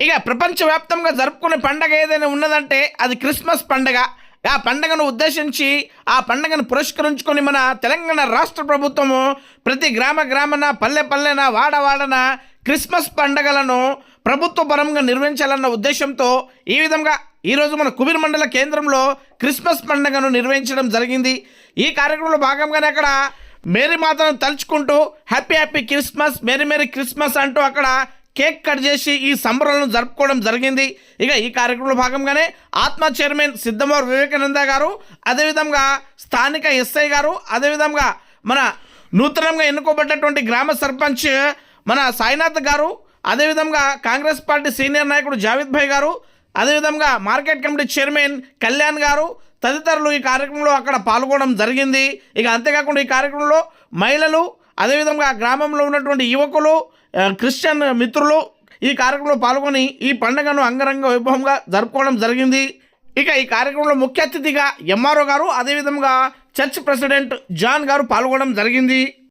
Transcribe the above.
ఇక ప్రపంచవ్యాప్తంగా జరుపుకునే పండగ ఏదైనా ఉన్నదంటే అది క్రిస్మస్ పండగ. ఆ పండగను ఉద్దేశించి ఆ పండగను పురస్కరించుకొని మన తెలంగాణ రాష్ట్ర ప్రభుత్వము ప్రతి గ్రామ గ్రామన పల్లె పల్లెన వాడ వాడన క్రిస్మస్ పండగలను ప్రభుత్వ పరంగా నిర్వహించాలన్న ఉద్దేశంతో ఈ విధంగా ఈరోజు మన కుబీర్ మండల కేంద్రంలో క్రిస్మస్ పండుగను నిర్వహించడం జరిగింది. ఈ కార్యక్రమంలో భాగంగానే అక్కడ మేరీ మాతను తలుచుకుంటూ happy happy Christmas merry merry Christmas అంటూ అక్కడ కేక్ కట్ చేసి ఈ సంబరాలను జరుపుకోవడం జరిగింది. ఇక ఈ కార్యక్రమంలో భాగంగానే ఆత్మ చైర్మన్ సిద్ధమూర్ వివేకానంద గారు అదేవిధంగా స్థానిక ఎస్ఐ గారు అదేవిధంగా మన నూతనంగా ఎన్నుకోబడ్డటువంటి గ్రామ సర్పంచ్ మన సాయినాథ్ గారు అదేవిధంగా కాంగ్రెస్ పార్టీ సీనియర్ నాయకుడు జావేద్ భాయ్ గారు అదేవిధంగా మార్కెట్ కమిటీ చైర్మన్ కళ్యాణ్ గారు తదితరులు ఈ కార్యక్రమంలో అక్కడ పాల్గొనడం జరిగింది. ఇక అంతేకాకుండా ఈ కార్యక్రమంలో మహిళలు అదేవిధంగా గ్రామంలో ఉన్నటువంటి యువకులు క్రిస్టియన్ మిత్రులు ఈ కార్యక్రమంలో పాల్గొని ఈ పండుగను అంగరంగ వైభవంగా జరుపుకోవడం జరిగింది. ఇక ఈ కార్యక్రమంలో ముఖ్య అతిథిగా ఎంఆర్ఓ గారు అదేవిధంగా చర్చ్ ప్రెసిడెంట్ జాన్ గారు పాల్గొనడం జరిగింది.